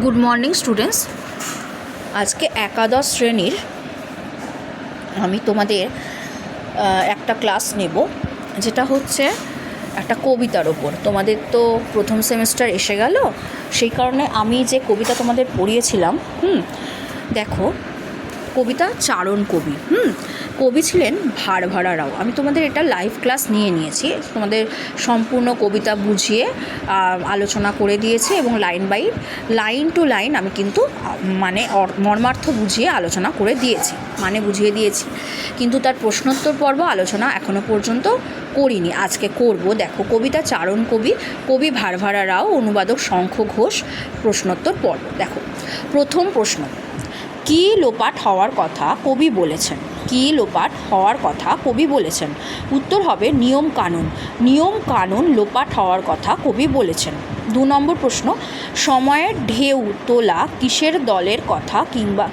Good morning students আজকে একাদশ শ্রেণির আমি তোমাদের একটা ক্লাস নেব, যেটা হচ্ছে একটা কবিতার ওপর। তোমাদের তো প্রথম সেমিস্টার এসে গেল, সেই কারণে আমি যে কবিতা তোমাদের পড়িয়েছিলাম, হুম, দেখো কবিতা চারণ কবি, হুম? কবি ছিলেন ভাড়ভাড়া রাও। আমি তোমাদের এটা লাইভ ক্লাস নিয়ে নিয়েছি। তোমাদের সম্পূর্ণ কবিতা বুঝিয়ে আলোচনা করে দিয়েছি এবং line by line to line আমি কিন্তু মানে মর্মার্থ বুঝিয়ে আলোচনা করে দিয়েছি মানে বুঝিয়ে দিয়েছি। কিন্তু তার প্রশ্নোত্তর পর্ব আলোচনা এখনও পর্যন্ত করিনি। আজকে করব। দেখো, কবিতা চারণ কবি কবি ভাড়ভাড়া রাও, অনুবাদক শঙ্খ ঘোষ, প্রশ্নোত্তর পর্ব। দেখো, প্রথম প্রশ্ন। কী লোপাট হওয়ার কথা কবি বলেছেন? কী লোপাট হওয়ার কথা কবি বলেছেন? উত্তর হবে নিয়ম কানুন। নিয়ম কানুন লোপাট হওয়ার কথা কবি বলেছেন। দু নম্বর প্রশ্ন, সময়ের ঢেউ তোলা কিসের দলের কথা কিংবা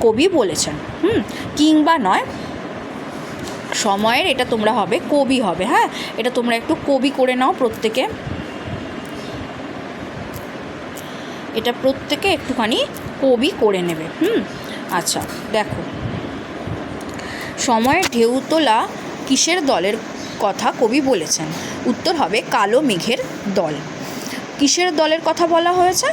কবি বলেছেন? হুম, কিংবা নয়, সময়ের এটা তোমরা হবে, কবি হবে হ্যাঁ? এটা তোমরা একটু কবি করে নাও প্রত্যেকে। এটা প্রত্যেকে একটুখানি কবি করে নেবে, হুম? আচ্ছা দেখো। সময়ের ঢেউ তোলা কিসের দলের কথা কবি বলেছেন? উত্তর হবে কালো মেঘের দল। কিসের দলের কথা বলা হয়েছে?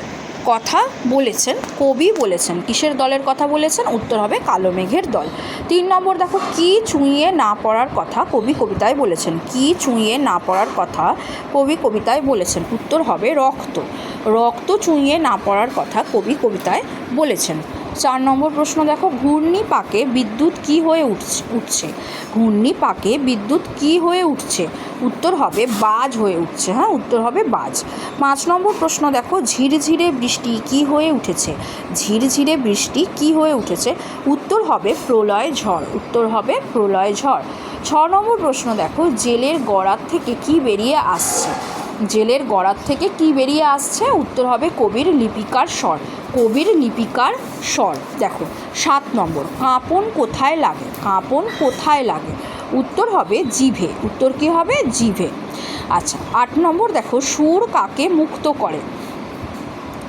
কথা বলেছেন, কবি বলেছেন। কিসের দলের কথা বলেছেন? উত্তর হবে কালো মেঘের দল। তিন নম্বর, দেখো, কি চুঁইয়ে না পড়ার কথা কবি কবিতায় বলেছেন? কি চুঁইয়ে না পড়ার কথা কবি কবিতায় বলেছেন? উত্তর হবে রক্ত। রক্ত চুঁইয়ে না পড়ার কথা কবি কবিতায় বলেছেন। চার নম্বর প্রশ্ন দেখো, ঘূর্ণি পাকে বিদ্যুৎ কি হয়ে উঠছে উঠছে? ঘূর্ণি পাকে বিদ্যুৎ কি হয়ে উঠছে? উত্তর হবে বাজ হয়ে উঠছে হ্যাঁ? উত্তর হবে বাজ। পাঁচ নম্বর প্রশ্ন দেখো, ঝিরঝিরে বৃষ্টি কি হয়ে উঠেছে? ঝিরঝিরে বৃষ্টি কি হয়ে উঠেছে? উত্তর হবে প্রলয় ঝড়, উত্তর হবে প্রলয় ঝড়। ছ নম্বর প্রশ্ন দেখো, জেলের গড়ার থেকে কি বেরিয়ে আসছে? জেলের গড়ার থেকে কি বেরিয়ে আসছে? উত্তর হবে কবির লিপিকার স্বর। কবির লিপিকার স্বর। দেখো, সাত নম্বর, কাঁপন কোথায় লাগে? কাঁপন কোথায় লাগে? উত্তর হবে জিভে। উত্তর কি হবে? জিভে। আচ্ছা আট নম্বর দেখো, সুর কাকে মুক্ত করে?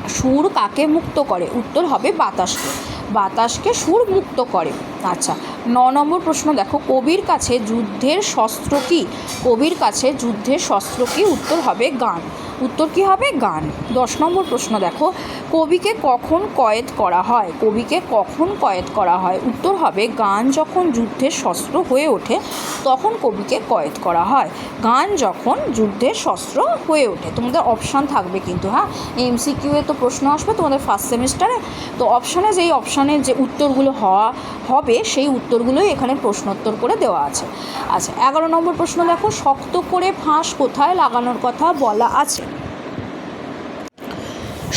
সুর কাকে মুক্ত করে? উত্তর হবে বাতাসকে। বাতাসকে সুর মুক্ত করে। আচ্ছা ন নম্বর প্রশ্ন, দেখো, কবির কাছে যুদ্ধের শস্ত্র কি? কবির কাছে যুদ্ধের শস্ত্র কি? উত্তর হবে গান। উত্তর কী হবে? গান। দশ নম্বর প্রশ্ন, দেখো, কবিকে কখন কয়েদ করা হয়? কবিকে কখন কয়েদ করা হয়? উত্তর হবে গান যখন যুদ্ধের শস্ত্র হয়ে ওঠে তখন কবিকে কয়েদ করা হয়। গান যখন যুদ্ধের শস্ত্র হয়ে ওঠে, তোমাদের অপশান থাকবে কিন্তু হ্যাঁ? এমসিকিউ এ তো প্রশ্ন আসবে তোমাদের ফার্স্ট সেমিস্টারে তো অপশানে যেই অপশানে যে উত্তরগুলো হওয়া, হবে, সেই উত্তরগুলোই এখানে প্রশ্নোত্তর করে দেওয়া আছে। আচ্ছা এগারো নম্বর প্রশ্ন দেখো, শক্ত করে ফাঁস কোথায় লাগানোর কথা বলা আছে?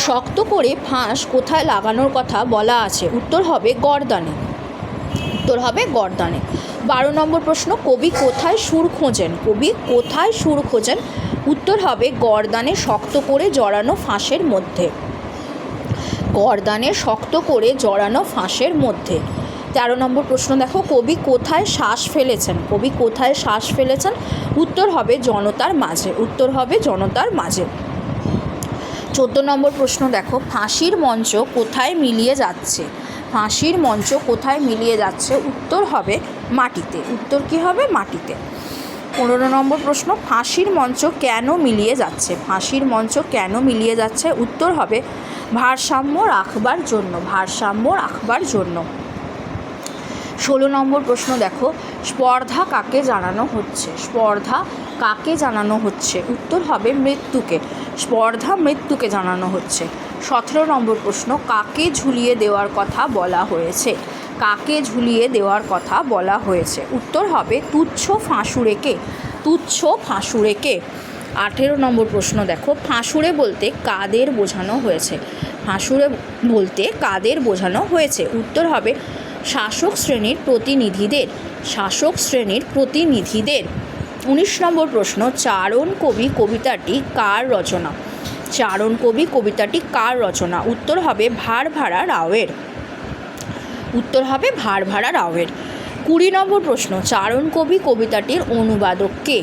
শক্ত করে ফাঁস কোথায় লাগানোর কথা বলা আছে? উত্তর হবে গরদানে। উত্তর হবে গরদানে। বারো নম্বর প্রশ্ন, কবি কোথায় সুর খোঁজেন? কবি কোথায় সুর খোঁজেন? উত্তর হবে গরদানে শক্ত করে জড়ানো ফাঁসের মধ্যে। গরদানে শক্ত করে জড়ানো ফাঁসের মধ্যে। তেরো নম্বর প্রশ্ন, দেখো, কবি কোথায় শ্বাস ফেলেছেন? কবি কোথায় শ্বাস ফেলেছেন? উত্তর হবে জনতার মাঝে। উত্তর হবে জনতার মাঝে। চোদ্দ নম্বর প্রশ্ন, দেখো, ফাঁসির মঞ্চ কোথায় মিলিয়ে যাচ্ছে? ফাঁসির মঞ্চ কোথায় মিলিয়ে যাচ্ছে? উত্তর হবে মাটিতে। উত্তর কি হবে? মাটিতে। পনেরো নম্বর প্রশ্ন, ফাঁসির মঞ্চ কেন মিলিয়ে যাচ্ছে? ফাঁসির মঞ্চ কেন মিলিয়ে যাচ্ছে? উত্তর হবে ভারসাম্য রাখবার জন্য, ভারসাম্য রাখবার জন্য। ষোলো নম্বর প্রশ্ন দেখো, স্পর্ধা কাকে জানানো হচ্ছে? স্পর্ধা কাকে জানানো হচ্ছে? উত্তর হবে মৃত্যুকে। স্পর্ধা মৃত্যুকে জানানো হচ্ছে। সতেরো নম্বর প্রশ্ন, কাকে ঝুলিয়ে দেওয়ার কথা বলা হয়েছে? কাকে ঝুলিয়ে দেওয়ার কথা বলা হয়েছে? উত্তর হবে তুচ্ছ ফাঁসুরেকে তুচ্ছ ফাঁসুরেকে আঠেরো নম্বর প্রশ্ন দেখো ফাঁসুরে বলতে কাদের বোঝানো হয়েছে? ফাঁসুরে বলতে কাদের বোঝানো হয়েছে? উত্তর হবে শাসক শ্রেণির প্রতিনিধিদের। শাসক শ্রেণির প্রতিনিধিদের। উনিশ নম্বর প্রশ্ন, চারণ কবি কবিতাটি কার রচনা? চারণ কবি কবিতাটি কার রচনা? উত্তর হবে ভার ভাড়া রাওয়ের। উত্তর হবে ভার ভাড়া রাওয়ের। কুড়ি নম্বর প্রশ্ন, চারণ কবি কবিতাটির অনুবাদক কে?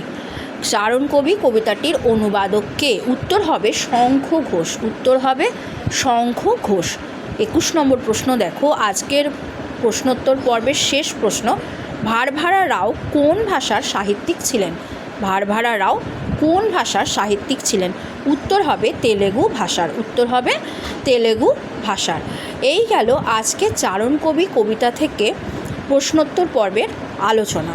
চারণ কবি কবিতাটির অনুবাদক কে? উত্তর হবে শঙ্খ ঘোষ। উত্তর হবে শঙ্খ ঘোষ। একুশ নম্বর প্রশ্ন দেখো, আজকের প্রশ্নোত্তর পর্বের শেষ প্রশ্ন। ভারভারা রাও কোন ভাষার সাহিত্যিক ছিলেন? ভারভারা রাও কোন ভাষার সাহিত্যিক ছিলেন? উত্তর হবে তেলেগু ভাষার। উত্তর হবে তেলেগু ভাষার। এই গেল আজকে চারণ কবি কবিতা থেকে প্রশ্নোত্তর পর্বের আলোচনা।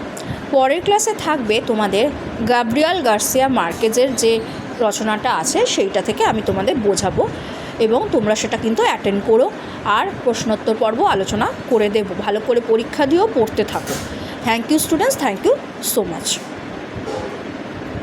পরের ক্লাসে থাকবে তোমাদের গাব্রিয়াল গার্সিয়া মার্কেজের যে রচনাটা আছে, সেইটা থেকে আমি তোমাদের বোঝাবো এবং তোমরা সেটা কিন্তু অ্যাটেন্ড করো। আর প্রশ্নোত্তর পর্ব আলোচনা করে দেবো। ভালো করে পরীক্ষা দিয়েও পড়তে থাকো। thank you students thank you so much